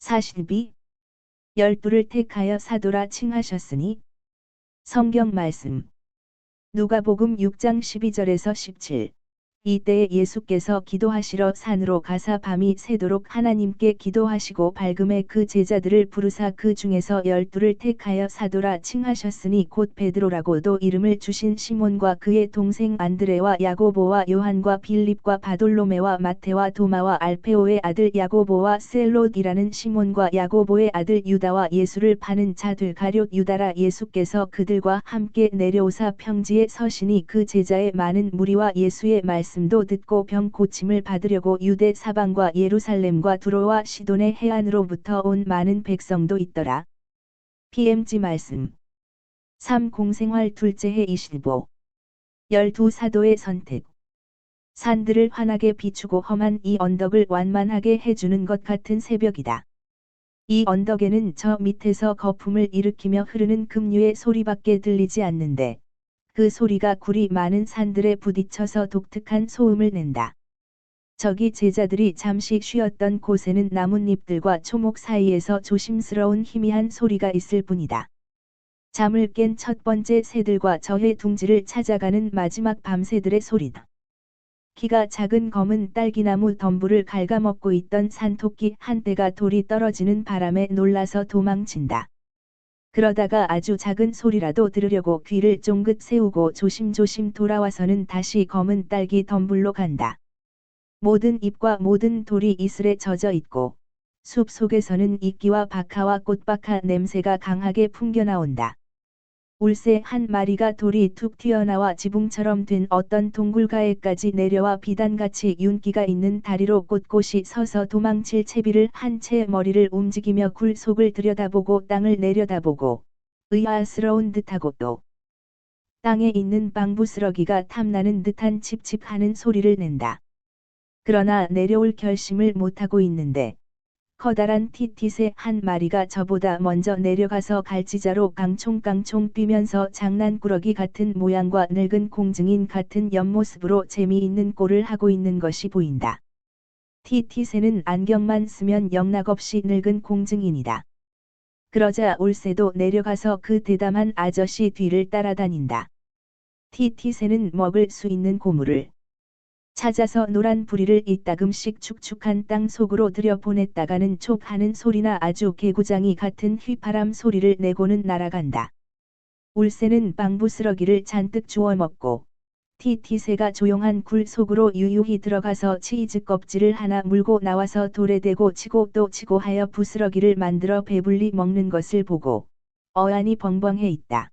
42. 열두를 택하여 사도라 칭하셨으니 성경 말씀 누가복음 6장 12절에서 17 이때에 예수께서 기도하시러 산으로 가사 밤이 새도록 하나님께 기도하시고 밝음에 그 제자들을 부르사 그 중에서 열두를 택하여 사도라 칭하셨으니 곧 베드로라고도 이름을 주신 시몬과 그의 동생 안드레와 야고보와 요한과 빌립과 바돌로메와 마테와 도마와 알페오의 아들 야고보와 셀롯이라는 시몬과 야고보의 아들 유다와 예수를 파는 자들 가룟 유다라 예수께서 그들과 함께 내려오사 평지에 서시니 그 제자의 많은 무리와 예수의 말씀 말씀도 듣고 병 고침을 받으려고 유대 사방과 예루살렘과 두로와 시돈의 해안으로부터 온 많은 백성도 있더라. PMG 말씀 3. 공생활 둘째 해 이실보 열두 사도의 선택 산들을 환하게 비추고 험한 이 언덕을 완만하게 해주는 것 같은 새벽이다. 이 언덕에는 저 밑에서 거품을 일으키며 흐르는 급류의 소리밖에 들리지 않는데 그 소리가 굴이 많은 산들에 부딪혀서 독특한 소음을 낸다. 저기 제자들이 잠시 쉬었던 곳에는 나뭇잎들과 초목 사이에서 조심스러운 희미한 소리가 있을 뿐이다. 잠을 깬 첫 번째 새들과 저의 둥지를 찾아가는 마지막 밤새들의 소리다. 키가 작은 검은 딸기나무 덤불을 갉아먹고 있던 산토끼 한 떼가 돌이 떨어지는 바람에 놀라서 도망친다. 그러다가 아주 작은 소리라도 들으려고 귀를 쫑긋 세우고 조심조심 돌아와서는 다시 검은 딸기 덤불로 간다. 모든 잎과 모든 돌이 이슬에 젖어 있고 숲 속에서는 이끼와 박하와 꽃박하 냄새가 강하게 풍겨나온다. 울새 한 마리가 돌이 툭 튀어나와 지붕처럼 된 어떤 동굴가에까지 내려와 비단같이 윤기가 있는 다리로 꼿꼿이 서서 도망칠 채비를 한 채 머리를 움직이며 굴 속을 들여다보고 땅을 내려다보고 의아스러운 듯하고 또 땅에 있는 방부스러기가 탐나는 듯한 칩칩하는 소리를 낸다. 그러나 내려올 결심을 못하고 있는데 커다란 티티새 한 마리가 저보다 먼저 내려가서 갈지자로 깡총깡총 뛰면서 장난꾸러기 같은 모양과 늙은 공증인 같은 옆모습으로 재미있는 꼴을 하고 있는 것이 보인다. 티티새는 안경만 쓰면 영락없이 늙은 공증인이다. 그러자 올새도 내려가서 그 대담한 아저씨 뒤를 따라다닌다. 티티새는 먹을 수 있는 고물을 찾아서 노란 부리를 이따금씩 축축한 땅 속으로 들여보냈다가는 촉 하는 소리나 아주 개구장이 같은 휘파람 소리를 내고는 날아간다. 울새는 방부스러기를 잔뜩 주워 먹고 티티새가 조용한 굴 속으로 유유히 들어가서 치즈 껍질을 하나 물고 나와서 돌에 대고 치고 또 치고 하여 부스러기를 만들어 배불리 먹는 것을 보고 어안이 벙벙해 있다.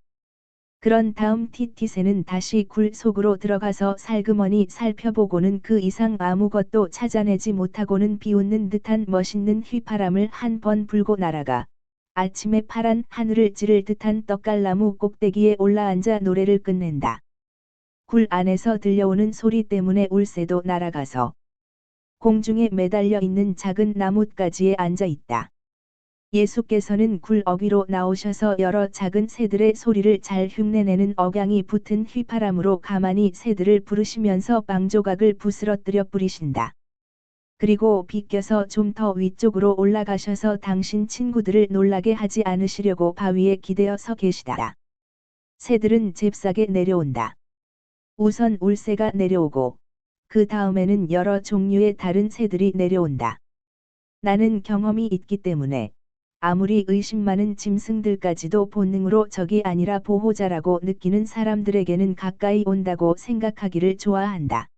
그런 다음 티티새는 다시 굴 속으로 들어가서 살그머니 살펴보고는 그 이상 아무것도 찾아내지 못하고는 비웃는 듯한 멋있는 휘파람을 한 번 불고 날아가 아침에 파란 하늘을 찌를 듯한 떡갈나무 꼭대기에 올라앉아 노래를 끝낸다. 굴 안에서 들려오는 소리 때문에 울새도 날아가서 공중에 매달려 있는 작은 나뭇가지에 앉아 있다. 예수께서는 굴 어귀로 나오셔서 여러 작은 새들의 소리를 잘 흉내내는 억양이 붙은 휘파람으로 가만히 새들을 부르시면서 빵조각을 부스러뜨려 뿌리신다. 그리고 비껴서 좀 더 위쪽으로 올라가셔서 당신 친구들을 놀라게 하지 않으시려고 바위에 기대어 서 계시다. 새들은 잽싸게 내려온다. 우선 울새가 내려오고 그 다음에는 여러 종류의 다른 새들이 내려온다. 나는 경험이 있기 때문에 아무리 의심 많은 짐승들까지도 본능으로 적이 아니라 보호자라고 느끼는 사람들에게는 가까이 온다고 생각하기를 좋아한다.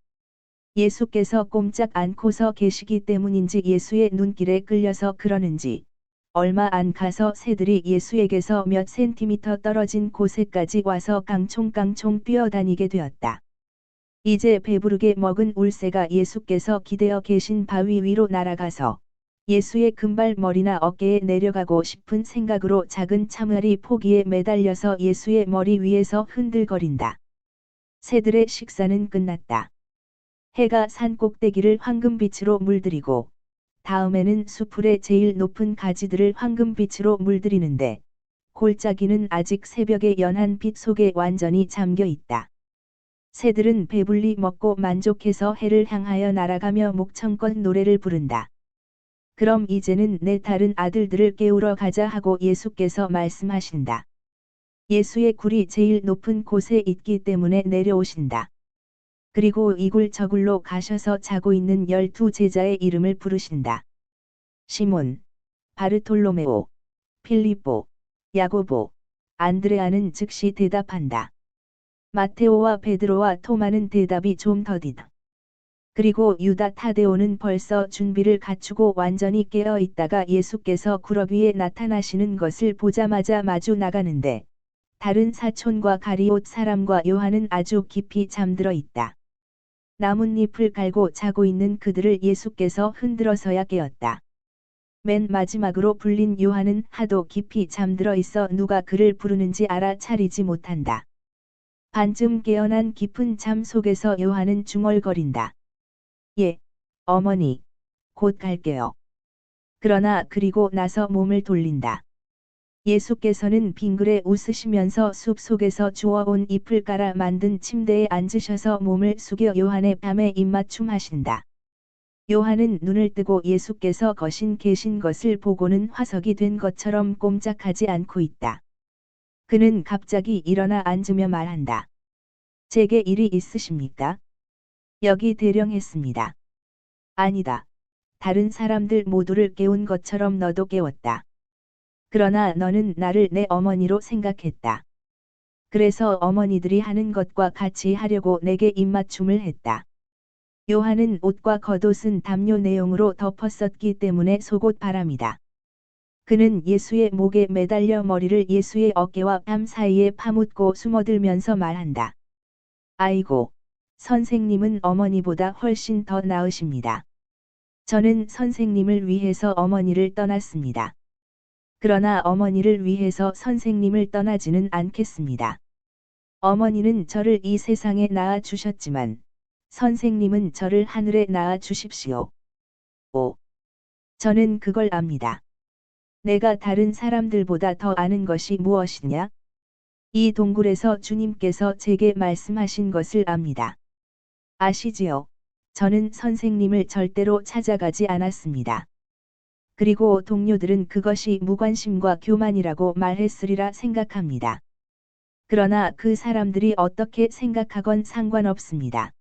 예수께서 꼼짝 않고서 계시기 때문인지 예수의 눈길에 끌려서 그러는지 얼마 안 가서 새들이 예수에게서 몇 센티미터 떨어진 곳에까지 와서 깡총깡총 뛰어다니게 되었다. 이제 배부르게 먹은 울새가 예수께서 기대어 계신 바위 위로 날아가서 예수의 금발머리나 어깨에 내려가고 싶은 생각으로 작은 참알이 포기에 매달려서 예수의 머리 위에서 흔들거린다. 새들의 식사는 끝났다. 해가 산 꼭대기를 황금빛으로 물들이고 다음에는 수풀의 제일 높은 가지들을 황금빛으로 물들이는데 골짜기는 아직 새벽의 연한 빛 속에 완전히 잠겨 있다. 새들은 배불리 먹고 만족해서 해를 향하여 날아가며 목청껏 노래를 부른다. 그럼 이제는 내 다른 아들들을 깨우러 가자 하고 예수께서 말씀하신다. 예수의 굴이 제일 높은 곳에 있기 때문에 내려오신다. 그리고 이굴 저굴로 가셔서 자고 있는 열두 제자의 이름을 부르신다. 시몬, 바르톨로메오, 필리포, 야고보, 안드레아는 즉시 대답한다. 마테오와 베드로와 토마는 대답이 좀 더디다. 그리고 유다 타데오는 벌써 준비를 갖추고 완전히 깨어 있다가 예수께서 구럭 위에 나타나시는 것을 보자마자 마주 나가는데 다른 사촌과 가리옷 사람과 요한은 아주 깊이 잠들어 있다. 나뭇잎을 갈고 자고 있는 그들을 예수께서 흔들어서야 깨웠다. 맨 마지막으로 불린 요한은 하도 깊이 잠들어 있어 누가 그를 부르는지 알아차리지 못한다. 반쯤 깨어난 깊은 잠 속에서 요한은 중얼거린다. 예, 어머니, 곧 갈게요. 그러나 그리고 나서 몸을 돌린다. 예수께서는 빙글에 웃으시면서 숲 속에서 주워온 잎을 깔아 만든 침대에 앉으셔서 몸을 숙여 요한의 밤에 입맞춤 하신다. 요한은 눈을 뜨고 예수께서 거신 계신 것을 보고는 화석이 된 것처럼 꼼짝하지 않고 있다. 그는 갑자기 일어나 앉으며 말한다. 제게 일이 있으십니까? 여기 대령했습니다. 아니다. 다른 사람들 모두를 깨운 것처럼 너도 깨웠다. 그러나 너는 나를 내 어머니로 생각했다. 그래서 어머니들이 하는 것과 같이 하려고 내게 입맞춤을 했다. 요한은 옷과 겉옷은 담요 내용으로 덮었었기 때문에 속옷 바람이다. 그는 예수의 목에 매달려 머리를 예수의 어깨와 뺨 사이에 파묻고 숨어들면서 말한다. 아이고, 선생님은 어머니보다 훨씬 더 나으십니다. 저는 선생님을 위해서 어머니를 떠났습니다. 그러나 어머니를 위해서 선생님을 떠나지는 않겠습니다. 어머니는 저를 이 세상에 낳아 주셨지만, 선생님은 저를 하늘에 낳아 주십시오. 오. 저는 그걸 압니다. 내가 다른 사람들보다 더 아는 것이 무엇이냐? 이 동굴에서 주님께서 제게 말씀하신 것을 압니다. 아시지요? 저는 선생님을 절대로 찾아가지 않았습니다. 그리고 동료들은 그것이 무관심과 교만이라고 말했으리라 생각합니다. 그러나 그 사람들이 어떻게 생각하건 상관없습니다.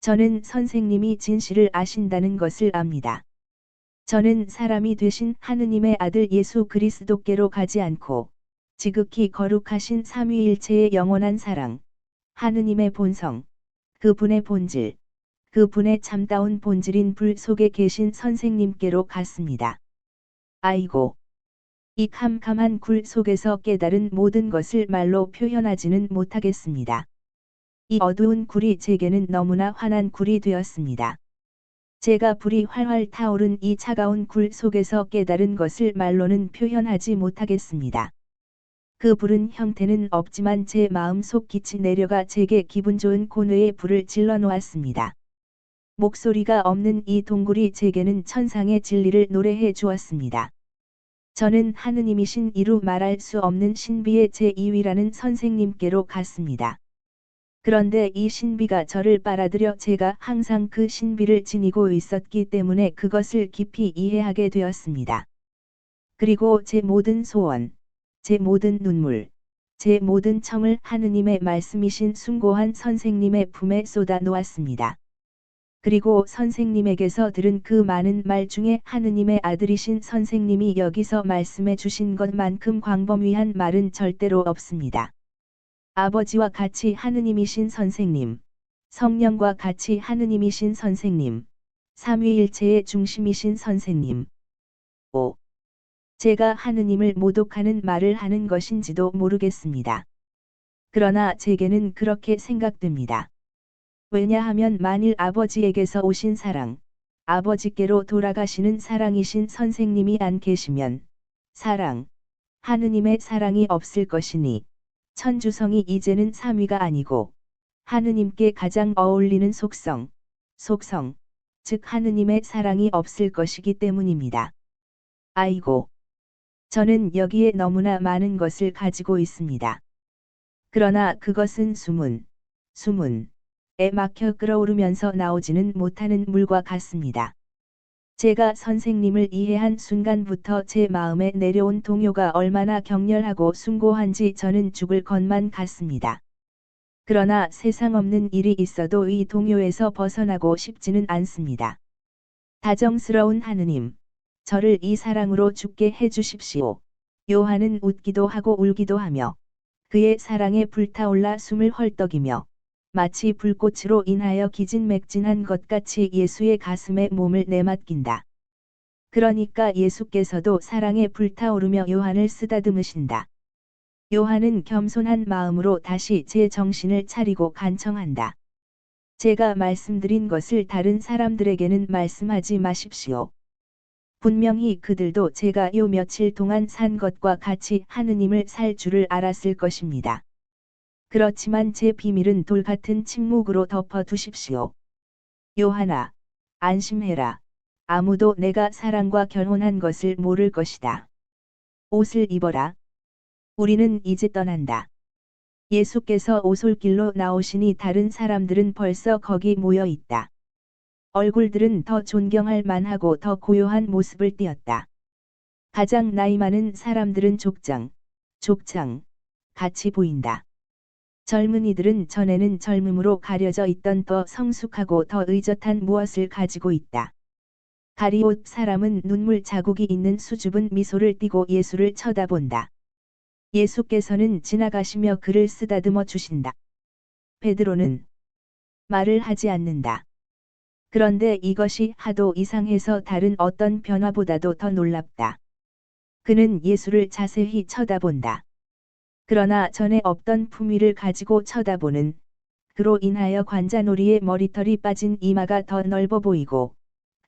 저는 선생님이 진실을 아신다는 것을 압니다. 저는 사람이 되신 하느님의 아들 예수 그리스도께로 가지 않고 지극히 거룩하신 삼위일체의 영원한 사랑, 하느님의 본성, 그 분의 본질, 그 분의 참다운 본질인 불 속에 계신 선생님께로 갔습니다. 아이고! 이 캄캄한 굴 속에서 깨달은 모든 것을 말로 표현하지는 못하겠습니다. 이 어두운 굴이 제게는 너무나 환한 굴이 되었습니다. 제가 불이 활활 타오른 이 차가운 굴 속에서 깨달은 것을 말로는 표현하지 못하겠습니다. 그 불은 형태는 없지만 제 마음속 빛이 내려가 제게 기분 좋은 고뇌의 불을 질러 놓았습니다. 목소리가 없는 이 동굴이 제게는 천상의 진리를 노래해 주었습니다. 저는 하느님이신 이루 말할 수 없는 신비의 제2위라는 선생님께로 갔습니다. 그런데 이 신비가 저를 빨아들여 제가 항상 그 신비를 지니고 있었기 때문에 그것을 깊이 이해하게 되었습니다. 그리고 제 모든 소원, 제 모든 눈물, 제 모든 청을 하느님의 말씀이신 숭고한 선생님의 품에 쏟아 놓았습니다. 그리고 선생님에게서 들은 그 많은 말 중에 하느님의 아들이신 선생님이 여기서 말씀해 주신 것만큼 광범위한 말은 절대로 없습니다. 아버지와 같이 하느님이신 선생님, 성령과 같이 하느님이신 선생님, 삼위일체의 중심이신 선생님. 5. 제가 하느님을 모독하는 말을 하는 것인지도 모르겠습니다. 그러나 제게는 그렇게 생각됩니다. 왜냐하면 만일 아버지에게서 오신 사랑, 아버지께로 돌아가시는 사랑이신 선생님이 안 계시면, 사랑, 하느님의 사랑이 없을 것이니, 천주성이 이제는 삼위가 아니고, 하느님께 가장 어울리는 속성, 속성, 즉 하느님의 사랑이 없을 것이기 때문입니다. 아이고! 저는 여기에 너무나 많은 것을 가지고 있습니다. 그러나 그것은 수문, 수문, 에 막혀 끓어오르면서 나오지는 못하는 물과 같습니다. 제가 선생님을 이해한 순간부터 제 마음에 내려온 동요가 얼마나 격렬하고 숭고한지 저는 죽을 것만 같습니다. 그러나 세상 없는 일이 있어도 이 동요에서 벗어나고 싶지는 않습니다. 다정스러운 하느님, 저를 이 사랑으로 죽게 해 주십시오. 요한은 웃기도 하고 울기도 하며 그의 사랑에 불타올라 숨을 헐떡이며 마치 불꽃으로 인하여 기진맥진한 것 같이 예수의 가슴에 몸을 내맡긴다. 그러니까 예수께서도 사랑에 불타오르며 요한을 쓰다듬으신다. 요한은 겸손한 마음으로 다시 제 정신을 차리고 간청한다. 제가 말씀드린 것을 다른 사람들에게는 말씀하지 마십시오. 분명히 그들도 제가 요 며칠 동안 산 것과 같이 하느님을 살 줄을 알았을 것입니다. 그렇지만 제 비밀은 돌 같은 침묵으로 덮어 두십시오. 요하나, 안심해라. 아무도 내가 사랑과 결혼한 것을 모를 것이다. 옷을 입어라. 우리는 이제 떠난다. 예수께서 오솔길로 나오시니 다른 사람들은 벌써 거기 모여 있다. 얼굴들은 더 존경할 만하고 더 고요한 모습을 띠었다. 가장 나이 많은 사람들은 족장, 족장, 같이 보인다. 젊은이들은 전에는 젊음으로 가려져 있던 더 성숙하고 더 의젓한 무엇을 가지고 있다. 가리옷 사람은 눈물 자국이 있는 수줍은 미소를 띠고 예수를 쳐다본다. 예수께서는 지나가시며 그를 쓰다듬어 주신다. 베드로는 말을 하지 않는다. 그런데 이것이 하도 이상해서 다른 어떤 변화보다도 더 놀랍다. 그는 예수를 자세히 쳐다본다. 그러나 전에 없던 품위를 가지고 쳐다보는 그로 인하여 관자놀이의 머리털이 빠진 이마가 더 넓어 보이고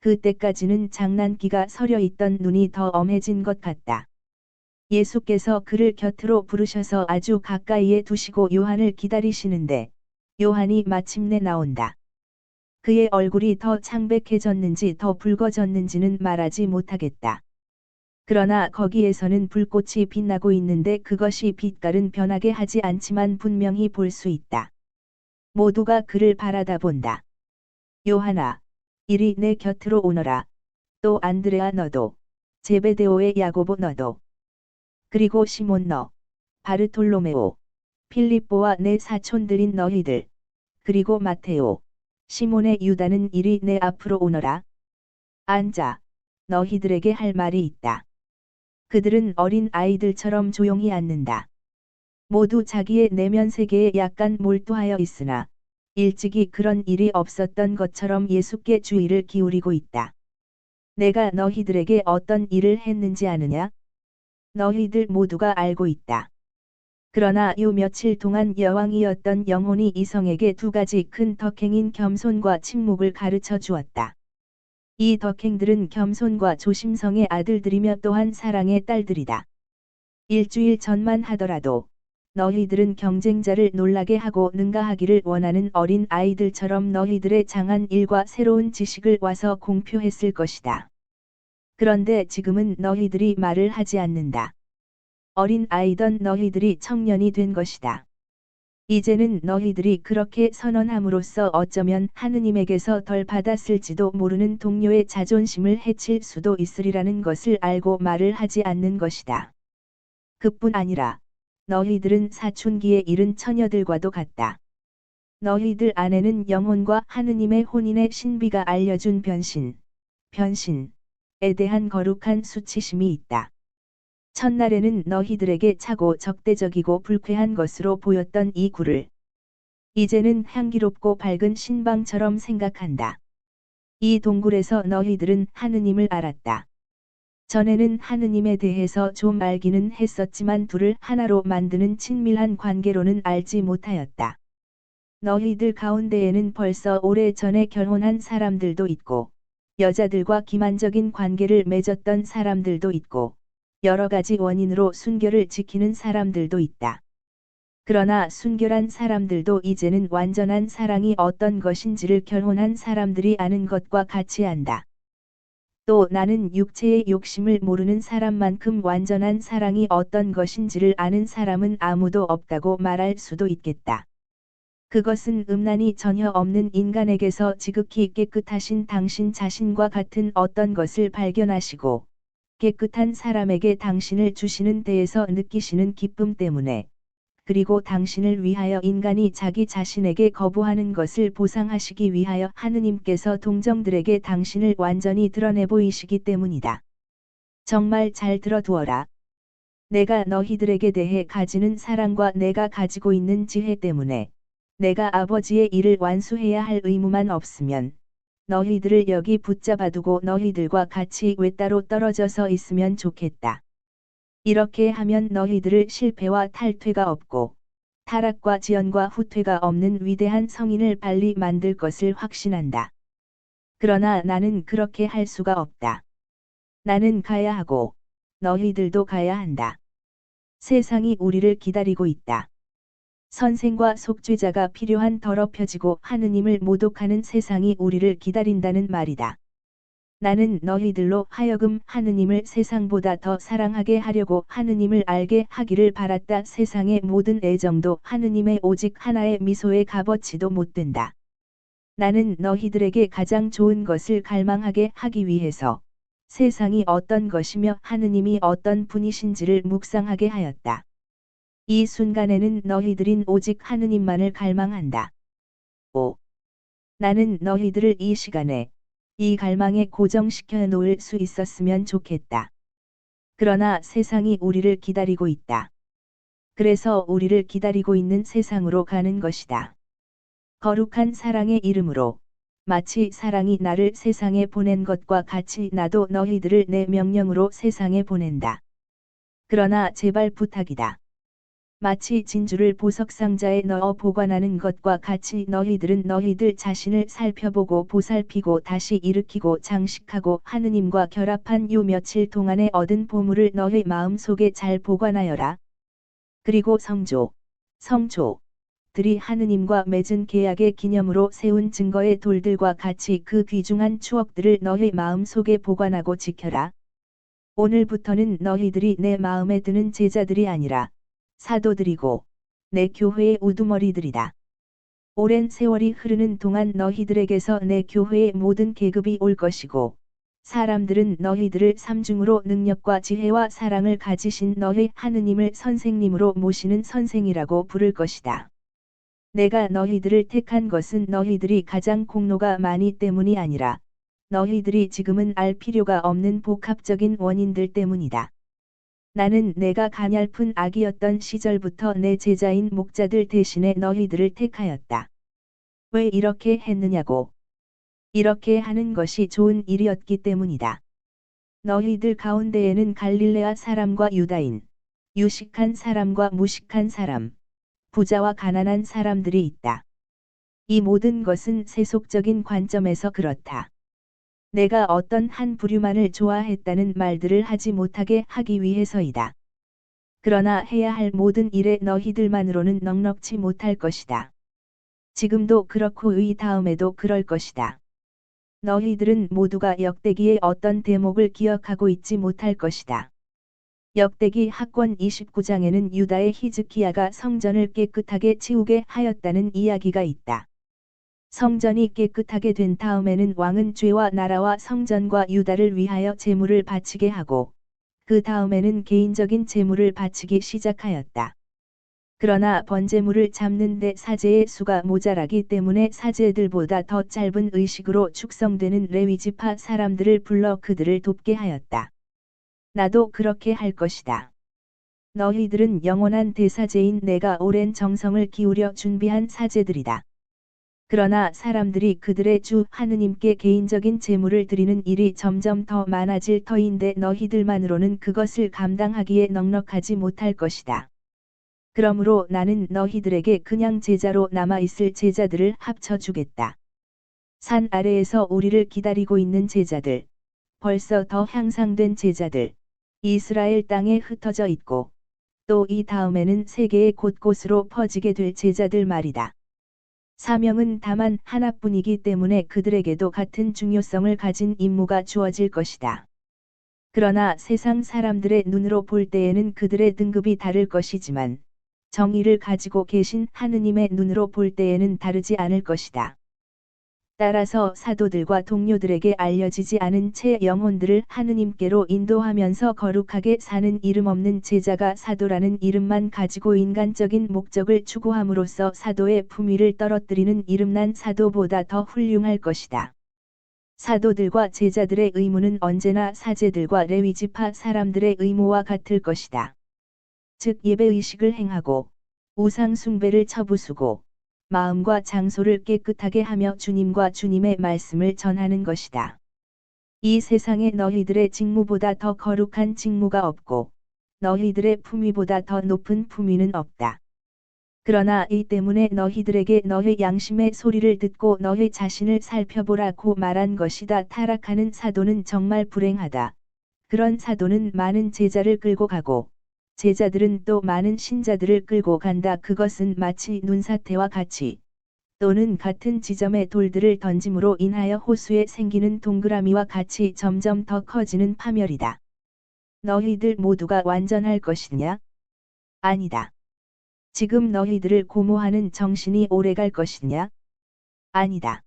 그때까지는 장난기가 서려 있던 눈이 더 엄해진 것 같다. 예수께서 그를 곁으로 부르셔서 아주 가까이에 두시고 요한을 기다리시는데 요한이 마침내 나온다. 그의 얼굴이 더 창백해졌는지 더 붉어졌는지는 말하지 못하겠다. 그러나 거기에서는 불꽃이 빛나고 있는데 그것이 빛깔은 변하게 하지 않지만 분명히 볼 수 있다. 모두가 그를 바라다 본다. 요하나, 이리 내 곁으로 오너라. 또 안드레아 너도, 제베데오의 야고보 너도, 그리고 시몬 너, 바르톨로메오, 필립보와 내 사촌들인 너희들, 그리고 마테오, 시몬의 유다는 이리 내 앞으로 오너라. 앉아, 너희들에게 할 말이 있다. 그들은 어린 아이들처럼 조용히 앉는다. 모두 자기의 내면 세계에 약간 몰두하여 있으나 일찍이 그런 일이 없었던 것처럼 예수께 주의를 기울이고 있다. 내가 너희들에게 어떤 일을 했는지 아느냐? 너희들 모두가 알고 있다. 그러나 요 며칠 동안 여왕이었던 영혼이 이성에게 두 가지 큰 덕행인 겸손과 침묵을 가르쳐 주었다. 이 덕행들은 겸손과 조심성의 아들들이며 또한 사랑의 딸들이다. 일주일 전만 하더라도 너희들은 경쟁자를 놀라게 하고 능가하기를 원하는 어린 아이들처럼 너희들의 장한 일과 새로운 지식을 와서 공표했을 것이다. 그런데 지금은 너희들이 말을 하지 않는다. 어린 아이던 너희들이 청년이 된 것이다. 이제는 너희들이 그렇게 선언함으로써 어쩌면 하느님에게서 덜 받았을지도 모르는 동료의 자존심을 해칠 수도 있으리라는 것을 알고 말을 하지 않는 것이다. 그뿐 아니라 너희들은 사춘기에 이른 처녀들과도 같다. 너희들 안에는 영혼과 하느님의 혼인의 신비가 알려준 변신, 변신에 대한 거룩한 수치심이 있다. 첫날에는 너희들에게 차고 적대적이고 불쾌한 것으로 보였던 이 굴을 이제는 향기롭고 밝은 신방처럼 생각한다. 이 동굴에서 너희들은 하느님을 알았다. 전에는 하느님에 대해서 좀 알기는 했었지만 둘을 하나로 만드는 친밀한 관계로는 알지 못하였다. 너희들 가운데에는 벌써 오래 전에 결혼한 사람들도 있고, 여자들과 기만적인 관계를 맺었던 사람들도 있고, 여러 가지 원인으로 순결을 지키는 사람들도 있다. 그러나 순결한 사람들도 이제는 완전한 사랑이 어떤 것인지를 결혼한 사람들이 아는 것과 같이 안다. 또 나는 육체의 욕심을 모르는 사람만큼 완전한 사랑이 어떤 것인지를 아는 사람은 아무도 없다고 말할 수도 있겠다. 그것은 음란이 전혀 없는 인간에게서 지극히 깨끗하신 당신 자신과 같은 어떤 것을 발견하시고 깨끗한 사람에게 당신을 주시는 데에서 느끼시는 기쁨 때문에 그리고 당신을 위하여 인간이 자기 자신에게 거부하는 것을 보상하시기 위하여 하느님께서 동정들에게 당신을 완전히 드러내 보이시기 때문이다. 정말 잘 들어두어라. 내가 너희들에게 대해 가지는 사랑과 내가 가지고 있는 지혜 때문에 내가 아버지의 일을 완수해야 할 의무만 없으면 너희들을 여기 붙잡아두고 너희들과 같이 외따로 떨어져서 있으면 좋겠다. 이렇게 하면 너희들을 실패와 탈퇴가 없고 타락과 지연과 후퇴가 없는 위대한 성인을 빨리 만들 것을 확신한다. 그러나 나는 그렇게 할 수가 없다. 나는 가야 하고 너희들도 가야 한다. 세상이 우리를 기다리고 있다. 선생과 속죄자가 필요한 더럽혀지고 하느님을 모독하는 세상이 우리를 기다린다는 말이다. 나는 너희들로 하여금 하느님을 세상보다 더 사랑하게 하려고 하느님을 알게 하기를 바랐다. 세상의 모든 애정도 하느님의 오직 하나의 미소의 값어치도 못 된다. 나는 너희들에게 가장 좋은 것을 갈망하게 하기 위해서 세상이 어떤 것이며 하느님이 어떤 분이신지를 묵상하게 하였다. 이 순간에는 너희들인 오직 하느님만을 갈망한다. 5. 나는 너희들을 이 시간에 이 갈망에 고정시켜 놓을 수 있었으면 좋겠다. 그러나 세상이 우리를 기다리고 있다. 그래서 우리를 기다리고 있는 세상으로 가는 것이다. 거룩한 사랑의 이름으로 마치 사랑이 나를 세상에 보낸 것과 같이 나도 너희들을 내 명령으로 세상에 보낸다. 그러나 제발 부탁이다. 마치 진주를 보석 상자에 넣어 보관하는 것과 같이 너희들은 너희들 자신을 살펴보고 보살피고 다시 일으키고 장식하고 하느님과 결합한 요 며칠 동안에 얻은 보물을 너희 마음 속에 잘 보관하여라. 그리고 성조, 성조, 들이 하느님과 맺은 계약의 기념으로 세운 증거의 돌들과 같이 그 귀중한 추억들을 너희 마음 속에 보관하고 지켜라. 오늘부터는 너희들이 내 마음에 드는 제자들이 아니라 사도들이고 내 교회의 우두머리들이다. 오랜 세월이 흐르는 동안 너희들에게서 내 교회의 모든 계급이 올 것이고 사람들은 너희들을 삼중으로 능력과 지혜와 사랑을 가지신 너희 하느님을 선생님으로 모시는 선생이라고 부를 것이다. 내가 너희들을 택한 것은 너희들이 가장 공로가 많이 때문이 아니라 너희들이 지금은 알 필요가 없는 복합적인 원인들 때문이다. 나는 내가 가냘픈 아기였던 시절부터 내 제자인 목자들 대신에 너희들을 택하였다. 왜 이렇게 했느냐고. 이렇게 하는 것이 좋은 일이었기 때문이다. 너희들 가운데에는 갈릴레아 사람과 유다인, 유식한 사람과 무식한 사람, 부자와 가난한 사람들이 있다. 이 모든 것은 세속적인 관점에서 그렇다. 내가 어떤 한 부류만을 좋아했다는 말들을 하지 못하게 하기 위해서이다. 그러나 해야 할 모든 일에 너희들만으로는 넉넉치 못할 것이다. 지금도 그렇고 의 다음에도 그럴 것이다. 너희들은 모두가 역대기의 어떤 대목을 기억하고 있지 못할 것이다. 역대기 학권 29장에는 유다의 히즈키야가 성전을 깨끗하게 치우게 하였다는 이야기가 있다. 성전이 깨끗하게 된 다음에는 왕은 죄와 나라와 성전과 유다를 위하여 제물을 바치게 하고 그 다음에는 개인적인 제물을 바치기 시작하였다. 그러나 번제물을 잡는데 사제의 수가 모자라기 때문에 사제들보다 더 짧은 의식으로 축성되는 레위지파 사람들을 불러 그들을 돕게 하였다. 나도 그렇게 할 것이다. 너희들은 영원한 대사제인 내가 오랜 정성을 기울여 준비한 사제들이다. 그러나 사람들이 그들의 주 하느님께 개인적인 제물을 드리는 일이 점점 더 많아질 터인데 너희들만으로는 그것을 감당하기에 넉넉하지 못할 것이다. 그러므로 나는 너희들에게 그냥 제자로 남아있을 제자들을 합쳐주겠다. 산 아래에서 우리를 기다리고 있는 제자들, 벌써 더 향상된 제자들, 이스라엘 땅에 흩어져 있고, 또 이 다음에는 세계의 곳곳으로 퍼지게 될 제자들 말이다. 사명은 다만 하나뿐이기 때문에 그들에게도 같은 중요성을 가진 임무가 주어질 것이다. 그러나 세상 사람들의 눈으로 볼 때에는 그들의 등급이 다를 것이지만, 정의를 가지고 계신 하느님의 눈으로 볼 때에는 다르지 않을 것이다. 따라서 사도들과 동료들에게 알려지지 않은 채 영혼들을 하느님께로 인도하면서 거룩하게 사는 이름 없는 제자가 사도라는 이름만 가지고 인간적인 목적을 추구함으로써 사도의 품위를 떨어뜨리는 이름난 사도보다 더 훌륭할 것이다. 사도들과 제자들의 의무는 언제나 사제들과 레위지파 사람들의 의무와 같을 것이다. 즉 예배의식을 행하고 우상 숭배를 처부수고 마음과 장소를 깨끗하게 하며 주님과 주님의 말씀을 전하는 것이다. 이 세상에 너희들의 직무보다 더 거룩한 직무가 없고 너희들의 품위보다 더 높은 품위는 없다. 그러나 이 때문에 너희들에게 너희 양심의 소리를 듣고 너희 자신을 살펴보라고 말한 것이다. 타락하는 사도는 정말 불행하다. 그런 사도는 많은 제자를 끌고 가고 제자들은 또 많은 신자들을 끌고 간다. 그것은 마치 눈사태와 같이 또는 같은 지점에 돌들을 던짐으로 인하여 호수에 생기는 동그라미와 같이 점점 더 커지는 파멸이다. 너희들 모두가 완전할 것이냐? 아니다. 지금 너희들을 고모하는 정신이 오래갈 것이냐? 아니다.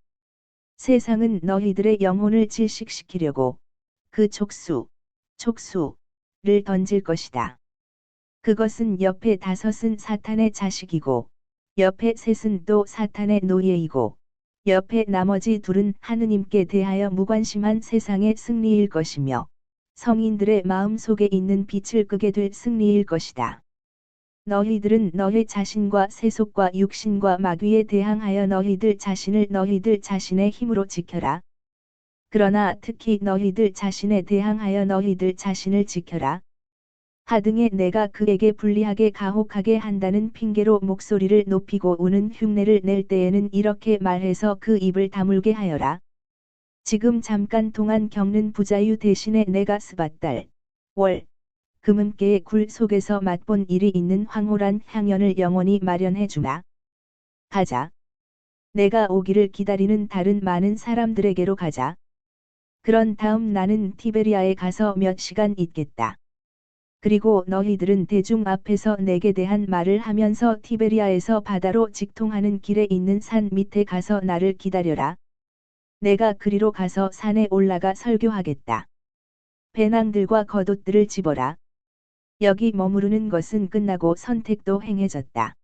세상은 너희들의 영혼을 질식시키려고 그 촉수, 촉수를 던질 것이다. 그것은 옆에 다섯은 사탄의 자식이고, 옆에 셋은 또 사탄의 노예이고, 옆에 나머지 둘은 하느님께 대하여 무관심한 세상의 승리일 것이며, 성인들의 마음 속에 있는 빛을 끄게 될 승리일 것이다. 너희들은 너희 자신과 세속과 육신과 마귀에 대항하여 너희들 자신을 너희들 자신의 힘으로 지켜라. 그러나 특히 너희들 자신에 대항하여 너희들 자신을 지켜라. 하등에 내가 그에게 불리하게 가혹하게 한다는 핑계로 목소리를 높이고 우는 흉내를 낼 때에는 이렇게 말해서 그 입을 다물게 하여라. 지금 잠깐 동안 겪는 부자유 대신에 내가 스바달, 월, 금음께의 굴 속에서 맛본 일이 있는 황홀한 향연을 영원히 마련해 주마. 가자. 내가 오기를 기다리는 다른 많은 사람들에게로 가자. 그런 다음 나는 티베리아에 가서 몇 시간 있겠다. 그리고 너희들은 대중 앞에서 내게 대한 말을 하면서 티베리아에서 바다로 직통하는 길에 있는 산 밑에 가서 나를 기다려라. 내가 그리로 가서 산에 올라가 설교하겠다. 배낭들과 겉옷들을 집어라. 여기 머무르는 것은 끝나고 선택도 행해졌다.